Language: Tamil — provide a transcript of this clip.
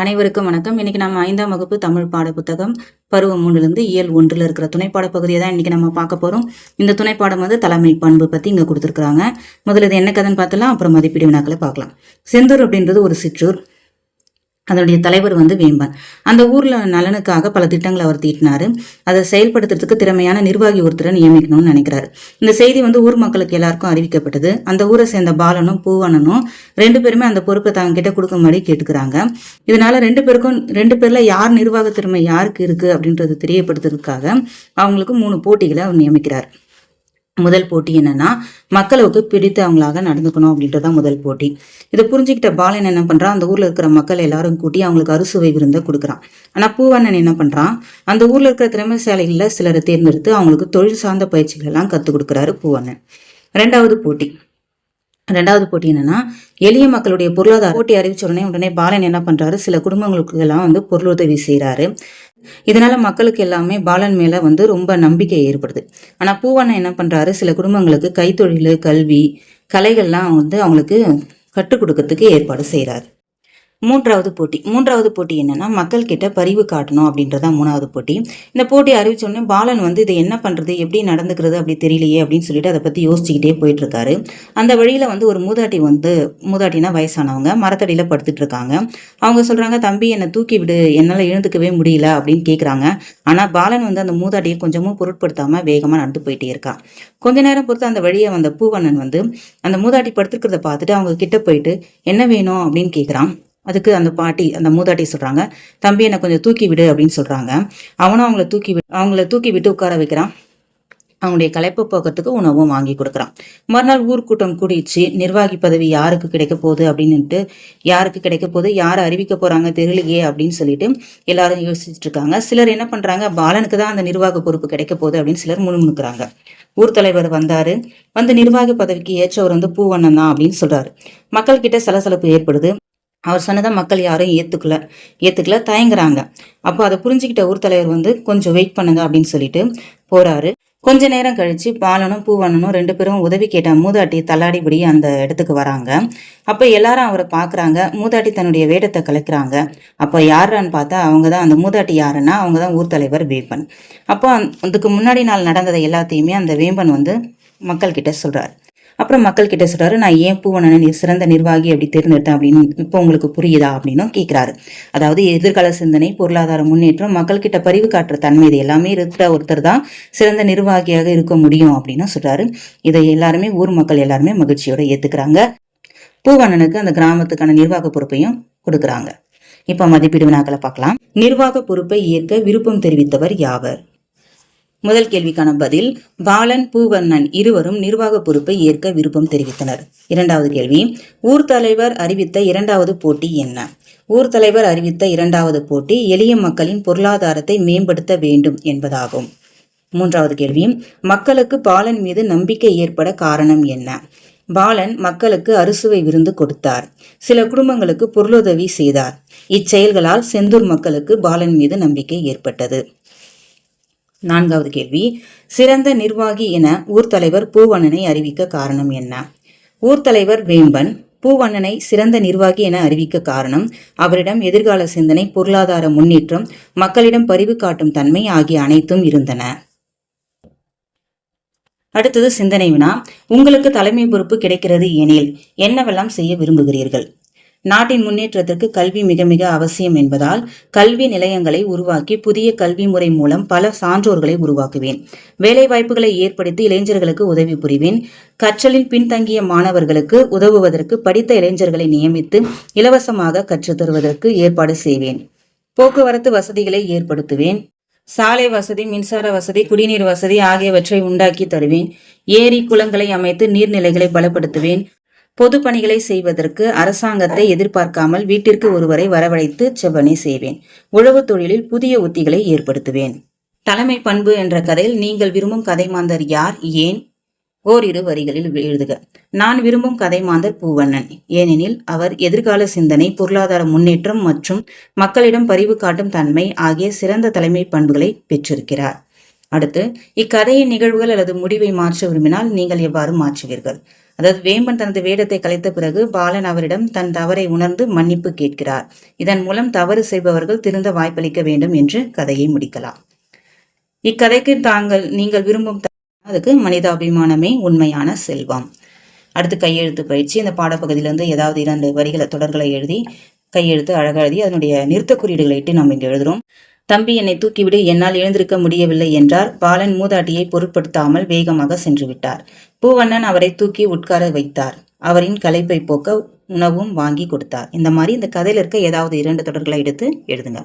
அனைவருக்கும் வணக்கம். இன்னைக்கு நம்ம ஐந்தாம் வகுப்பு தமிழ் பாட புத்தகம் பருவம் மூணுலேருந்து இயல் ஒன்றில் இருக்கிற துணைப்பாட பகுதியை தான் இன்னைக்கு நம்ம பார்க்க போகிறோம் இந்த துணைப்பாடம் வந்து தலைமை பண்பு பற்றி இங்கே கொடுத்துருக்குறாங்க. முதல்ல இது என்ன கதைன்னு பார்த்தலாம் அப்புறம் மதிப்பீடு வினாக்களை பார்க்கலாம். செந்தூர் அப்படின்றது ஒரு சிற்றூர். அதனுடைய தலைவர் வந்து வேம்பன். அந்த ஊர்ல நலனுக்காக பல திட்டங்களை அவர் தீட்டினாரு. அதை செயல்படுத்துறதுக்கு திறமையான நிர்வாகி ஒருத்தரை நியமிக்கணும்னு நினைக்கிறாரு. இந்த செய்தி வந்து ஊர் மக்களுக்கு எல்லாருக்கும் அறிவிக்கப்பட்டது. அந்த ஊரை சேர்ந்த பாலனும் பூவனனும் ரெண்டு பேருமே அந்த பொறுப்பை தாங்க கிட்ட கொடுக்கும்படி கேட்டுக்கிறாங்க. இதனால ரெண்டு பேருக்கும் ரெண்டு பேர்ல யார் நிர்வாக திறமை யாருக்கு இருக்கு அப்படின்றது தெரியப்படுத்துறதுக்காக அவங்களுக்கு மூணு போட்டிகளை அவர் நியமிக்கிறார். முதல் போட்டி என்னன்னா மக்களுக்கு பிடித்தவங்களாக நடந்துக்கணும் அப்படின்றதான் முதல் போட்டி. இதை புரிஞ்சுக்கிட்ட பாலன் என்ன பண்றான்? அந்த ஊர்ல இருக்கிற மக்கள் எல்லாரும் கூட்டி அவங்களுக்கு அறுசுவை விருந்தை கொடுக்குறான். ஆனா பூவண்ணன் என்ன பண்றான்? அந்த ஊர்ல இருக்கிற திறமைசாலைகள்ல சிலரை தேர்ந்தெடுத்து அவங்களுக்கு தொழில் சார்ந்த பயிற்சிகள் எல்லாம் கத்துக் கொடுக்குறாரு பூவண்ணன். ரெண்டாவது போட்டி. ரெண்டாவது போட்டி என்னன்னா எளிய மக்களுடைய பொருளாதார போட்டி அறிவிச்ச உடனே உடனே பாலன் என்ன பண்றாரு? சில குடும்பங்களுக்கு எல்லாம் வந்து பொருளுதவி செய்றாரு. இதனால மக்களுக்கு எல்லாமே பாலன் மேல வந்து ரொம்ப நம்பிக்கை ஏற்படுது. ஆனா பூவண்ணன் என்ன பண்றாரு? சில குடும்பங்களுக்கு கைத்தொழில் கல்வி கலைகள்லாம் வந்து அவங்களுக்கு கற்றுக் கொடுக்கறதுக்கு ஏற்பாடு செய்கிறாரு மூன்றாவது போட்டி. மூன்றாவது போட்டி என்னன்னா மக்கள் கிட்ட பரிவு காட்டணும் அப்படின்றதான் மூணாவது போட்டி. இந்த போட்டி அறிவிச்சோடனே பாலன் வந்து இதை என்ன பண்றது எப்படி நடந்துக்கிறது அப்படி தெரியலையே அப்படின்னு சொல்லிட்டு அதை பத்தி யோசிச்சுக்கிட்டே போயிட்டு இருக்காரு அந்த வழியில வந்து ஒரு மூதாட்டி வந்து மூதாட்டினா வயசானவங்க மரத்தடியில படுத்துட்டு இருக்காங்க அவங்க சொல்றாங்க தம்பி என்னை தூக்கி விடு என்னால எழுந்துக்கவே முடியல அப்படின்னு கேக்குறாங்க. ஆனா பாலன் வந்து அந்த மூதாட்டியை கொஞ்சமும் பொருட்படுத்தாம வேகமா நடந்து போயிட்டே இருக்கான் கொஞ்ச நேரம் பொறுத்து அந்த வழியை வந்த பூவண்ணன் வந்து அந்த மூதாட்டி படுத்துருக்கிறத பார்த்துட்டு அவங்க கிட்ட போயிட்டு என்ன வேணும்? அப்படின்னு கேக்குறான். அதுக்கு அந்த பாட்டி அந்த மூதாட்டி சொல்றாங்க தம்பி என்னை கொஞ்சம் தூக்கி விடு அப்படின்னு சொல்றாங்க. அவனும் அவங்கள தூக்கி விட்டு அவங்கள தூக்கி விட்டு உட்கார வைக்கிறான். அவங்களுடைய களைப்பு போக்குறதுக்கு உணவும் வாங்கி கொடுக்குறான். மறுநாள் ஊர்க்கூட்டம் கூடிச்சு நிர்வாகி பதவி யாருக்கு கிடைக்க போகுது அப்படின்னுட்டு யாருக்கு கிடைக்க போகுது யார் அறிவிக்க போறாங்க தெரியலையே அப்படின்னு சொல்லிட்டு எல்லாரும் யோசிச்சுட்டு இருக்காங்க. சிலர் என்ன பண்றாங்க பாலனுக்கு தான் அந்த நிர்வாக பொறுப்பு கிடைக்க போகுது அப்படின்னு சிலர் முணுமுணுக்கிறாங்க. ஊர் தலைவர் வந்தாரு. வந்து நிர்வாக பதவிக்கு ஏற்றவர் வந்து பூவண்ணன் தான் அப்படின்னு சொல்றாரு. மக்கள்கிட்ட சலசலப்பு ஏற்படுது. அவர் சொன்னதை மக்கள் யாரும் ஏத்துக்கல. ஏத்துக்கல தயங்குறாங்க. அப்போ அதை புரிஞ்சுக்கிட்ட ஊர் தலைவர் வந்து கொஞ்சம் வெயிட் பண்ணுங்க அப்படின்னு சொல்லிட்டு போறாரு. கொஞ்ச நேரம் கழிச்சு பாலனும் பூவனனும் ரெண்டு பேரும் உதவி கேட்ட மூதாட்டி தள்ளாடிபடி அந்த இடத்துக்கு வராங்க. அப்ப எல்லாரும் அவரை பாக்குறாங்க. மூதாட்டி தன்னுடைய வேடத்தை கலக்கிறாங்க. அப்ப யாருன்னு பார்த்தா அவங்க தான் அந்த மூதாட்டி யாருன்னா அவங்க தான் ஊர் தலைவர் வேம்பன். அப்போ அதுக்கு முன்னாடி நாள் நடந்ததை எல்லாத்தையுமே அந்த வேம்பன் வந்து மக்கள் கிட்ட சொல்றாரு. அப்புறம் மக்கள் கிட்ட சொல்றாரு நான் ஏன் பூவனனை சிறந்த நிர்வாகி அப்படி தேர்ந்தெடுத்தேன்? அப்படின்னு இப்போ உங்களுக்கு புரியுதா அப்படின்னும் கேட்கிறாரு அதாவது எதிர்கால சிந்தனை பொருளாதார முன்னேற்றம் மக்கள் கிட்ட பரிவு காட்டுற தன்மை இது எல்லாமே இருக்கிற ஒருத்தர் தான் சிறந்த நிர்வாகியாக இருக்க முடியும் அப்படின்னு சொல்றாரு. இதை எல்லாருமே ஊர் மக்கள் எல்லாருமே மகிழ்ச்சியோட ஏத்துக்கிறாங்க. பூவணனுக்கு அந்த கிராமத்துக்கான நிர்வாக பொறுப்பையும் கொடுக்குறாங்க. இப்ப மதிப்பீடு வினாக்களை பார்க்கலாம். நிர்வாக பொறுப்பை ஏற்க விருப்பம் தெரிவித்தவர் யாவர்? முதல் கேள்விக்கான பதில் பாலன் பூவண்ணன் இருவரும் நிர்வாக பொறுப்பை ஏற்க விருப்பம் தெரிவித்தனர். இரண்டாவது கேள்வி ஊர் தலைவர் அறிவித்த இரண்டாவது போட்டி என்ன? ஊர் தலைவர் அறிவித்த இரண்டாவது போட்டி எளிய மக்களின் பொருளாதாரத்தை மேம்படுத்த வேண்டும் என்பதாகும். மூன்றாவது கேள்வி மக்களுக்கு பாலன் மீது நம்பிக்கை ஏற்பட காரணம் என்ன? பாலன் மக்களுக்கு அறுசுவை விருந்து கொடுத்தார். சில குடும்பங்களுக்கு பொருளுதவி செய்தார். இச்செயல்களால் செந்தூர் மக்களுக்கு பாலன் மீது நம்பிக்கை ஏற்பட்டது. நான்காவது கேள்வி சிறந்த நிர்வாகி என ஊர் தலைவர் பூவண்ணனை அறிவிக்க காரணம் என்ன? ஊர் தலைவர் வேம்பன் பூவண்ணனை சிறந்த நிர்வாகி என அறிவிக்க காரணம் அவரிடம் எதிர்கால சிந்தனை பொருளாதார முன்னேற்றம் மக்களிடம் பரிவு காட்டும் தன்மை ஆகிய அனைத்தும் இருந்தன. அடுத்தது சிந்தனை வினா. உங்களுக்கு தலைமை பொறுப்பு கிடைக்கிறது எனில் என்னவெல்லாம் செய்ய விரும்புகிறீர்கள்? நாட்டின் முன்னேற்றத்திற்கு கல்வி மிக மிக அவசியம் என்பதால் கல்வி நிலையங்களை உருவாக்கி புதிய கல்வி முறை மூலம் பல சான்றோர்களை உருவாக்குவேன். வேலை வாய்ப்புகளை ஏற்படுத்தி இளைஞர்களுக்கு உதவி புரிவேன். கற்றலில் பின்தங்கிய மாணவர்களுக்கு உதவுவதற்கு படித்த இளைஞர்களை நியமித்து இலவசமாக கற்றுத் தருவதற்கு ஏற்பாடு செய்வேன். போக்குவரத்து வசதிகளை ஏற்படுத்துவேன். சாலை வசதி மின்சார வசதி குடிநீர் வசதி ஆகியவற்றை உண்டாக்கி தருவேன். ஏரி குளங்களை அமைத்து நீர்நிலைகளை பலப்படுத்துவேன். பொது பணிகளை செய்வதற்கு அரசாங்கத்தை எதிர்பார்க்காமல் வீட்டிற்கு ஒருவரை வரவழைத்து செவ்வனை செய்வேன். உழவு தொழிலில் புதிய உத்திகளை ஏற்படுத்துவேன். தலைமை பண்பு என்ற கதையில் நீங்கள் விரும்பும் கதை மாந்தர் யார்? ஏன்? ஓரிரு வரிகளில் எழுதுக. நான் விரும்பும் கதை மாந்தர் பூவண்ணன். ஏனெனில் அவர் எதிர்கால சிந்தனை பொருளாதார முன்னேற்றம் மற்றும் மக்களிடம் பரிவு காட்டும் தன்மை ஆகிய சிறந்த தலைமை பண்புகளை பெற்றிருக்கிறார். அடுத்து இக்கதையின் நிகழ்வுகள் அல்லது முடிவை மாற்ற விரும்பினால் நீங்கள் எவ்வாறு மாற்றுவீர்கள்? அதாவது வேம்பன் தனது வேடத்தை கலைத்த பிறகு பாலன் அவரிடம் தன் தவறை உணர்ந்து மன்னிப்பு கேட்கிறார். இதன் மூலம் தவறு செய்பவர்கள் திருந்த வாய்ப்பளிக்க வேண்டும் என்று கதையை முடிக்கலாம். இக்கதைக்கு தாங்கள் நீங்கள் விரும்பும் அதுக்கு மனிதாபிமானமே உண்மையான செல்வம். அடுத்து கையெழுத்து பயிற்சி. இந்த பாடப்பகுதியிலிருந்து ஏதாவது இரண்டு வரிகளை தொடர்களை எழுதி கையெழுத்து அழகாக எழுதி அதனுடைய நிறுத்த குறியீடுகளை இட்டு நாம் இங்கே எழுதுகிறோம் தம்பி என்னை தூக்கிவிடு என்னால் எழுந்திருக்க முடியவில்லை என்றார். பாலன் மூதாட்டியை பொருட்படுத்தாமல் வேகமாக சென்று விட்டார். பூவண்ணன் அவரை தூக்கி உட்கார வைத்தார். அவரின் களைப்பை போக்க உணவும் வாங்கி கொடுத்தார். இந்த மாதிரி இந்த கதையில் இருக்க ஏதாவது இரண்டு தொடர்களை எடுத்து எழுதுங்க.